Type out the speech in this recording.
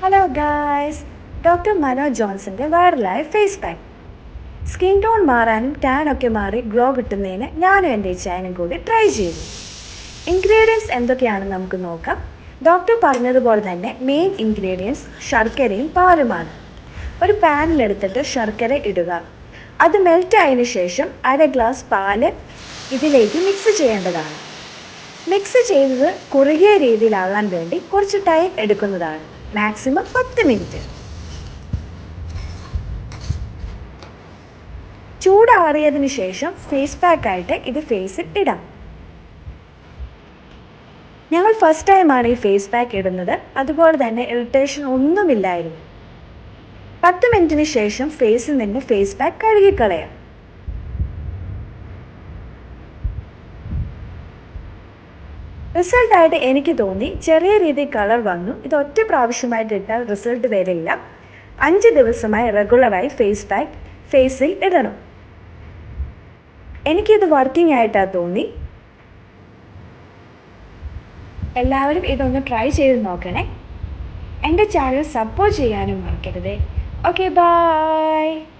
Hello guys doctor Manoj ജോൺസന്റെ വൈറലായ face pack skin tone മാറാനും ടാൻ ഒക്കെ മാറി ഗ്ലോ കിട്ടുന്നതിന് ഞാനും എന്റെ ചായനും കൂടി ട്രൈ ചെയ്തു. ഇൻഗ്രീഡിയൻസ് എന്തൊക്കെയാണെന്ന് നമുക്ക് നോക്കാം? ഡോക്ടർ പറഞ്ഞതുപോലെ തന്നെ മെയിൻ ഇൻഗ്രീഡിയൻസ് ശർക്കരയും പാലുമാണ്. ഒരു പാനിലെടുത്തിട്ട് ശർക്കര ഇടുക. അത് മെൽറ്റ് ആയതിനു ശേഷം അര ഗ്ലാസ് പാൽ ഇതിലേക്ക് മിക്സ് ചെയ്യേണ്ടതാണ്. മിക്സ് ചെയ്തത് കുറുകിയ രീതിയിലാകാൻ വേണ്ടി കുറച്ച് ടൈം എടുക്കുന്നതാണ്. മാക്സിമം പത്ത് മിനിറ്റ്. ചൂടാറിയതിന് ശേഷം ഫേസ് പാക്ക് ആയിട്ട് ഇത് ഫേസിൽ ഇടാം. ഞങ്ങൾ ഫസ്റ്റ് ടൈമാണ് ഈ ഫേസ് പാക്ക് ഇടുന്നത്. അതുപോലെ തന്നെ ഇറിറ്റേഷൻ ഒന്നുമില്ലായിരുന്നു. പത്ത് മിനിറ്റിന് ശേഷം ഫേസിൽ നിന്ന് ഫേസ് പാക്ക് കഴുകിക്കളയാം. റിസൾട്ടായിട്ട് എനിക്ക് തോന്നി ചെറിയ രീതിയിൽ കളർ വന്നു. ഇത് ഒറ്റ പ്രാവശ്യമായിട്ട് ഇട്ടാൽ റിസൾട്ട് വരില്ല. അഞ്ച് ദിവസമായി റെഗുലറായി ഫേസ് പാക്ക് ഫേസിൽ ഇടണം. എനിക്കിത് വർക്കിംഗ് ആയിട്ടാണ് തോന്നി. എല്ലാവരും ഇതൊന്ന് ട്രൈ ചെയ്ത് നോക്കണേ. എന്റെ ചാനൽ സപ്പോർട്ട് ചെയ്യാനും മറക്കരുതേ. Okay bye